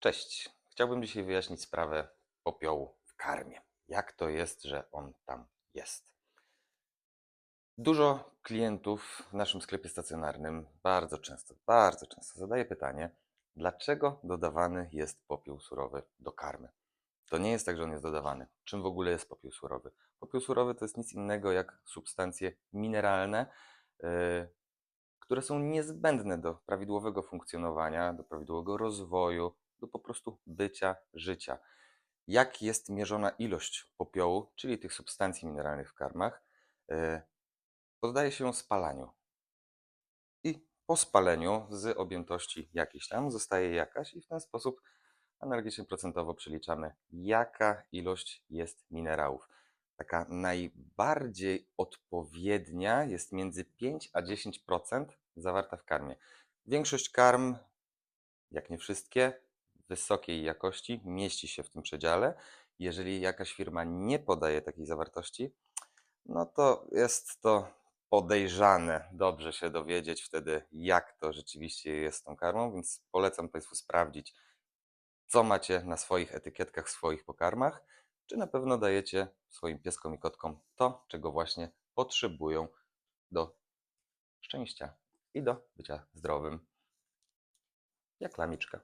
Cześć. Chciałbym dzisiaj wyjaśnić sprawę popiołu w karmie. Jak to jest, że on tam jest? Dużo klientów w naszym sklepie stacjonarnym bardzo często, bardzo często zadaje pytanie, dlaczego dodawany jest popiół surowy do karmy? To nie jest tak, że on jest dodawany. Czym w ogóle jest popiół surowy? Popiół surowy to jest nic innego jak substancje mineralne, yy, które są niezbędne do prawidłowego funkcjonowania, do prawidłowego rozwoju, do po prostu bycia, życia. Jak jest mierzona ilość popiołu, czyli tych substancji mineralnych w karmach? Yy, Poddaje się ją spalaniu. I po spaleniu z objętości jakiejś tam zostaje jakaś, i w ten sposób analogicznie procentowo przeliczamy, jaka ilość jest minerałów. Taka najbardziej odpowiednia jest między 5 a 10% zawarta w karmie. Większość karm, jak nie wszystkie, wysokiej jakości mieści się w tym przedziale. Jeżeli jakaś firma nie podaje takiej zawartości, no to jest to podejrzane. Dobrze się dowiedzieć wtedy, jak to rzeczywiście jest tą karmą, więc polecam Państwu sprawdzić, co macie na swoich etykietkach, w swoich pokarmach, czy na pewno dajecie swoim pieskom i kotkom to, czego właśnie potrzebują do szczęścia i do bycia zdrowym. Jak lamiczka.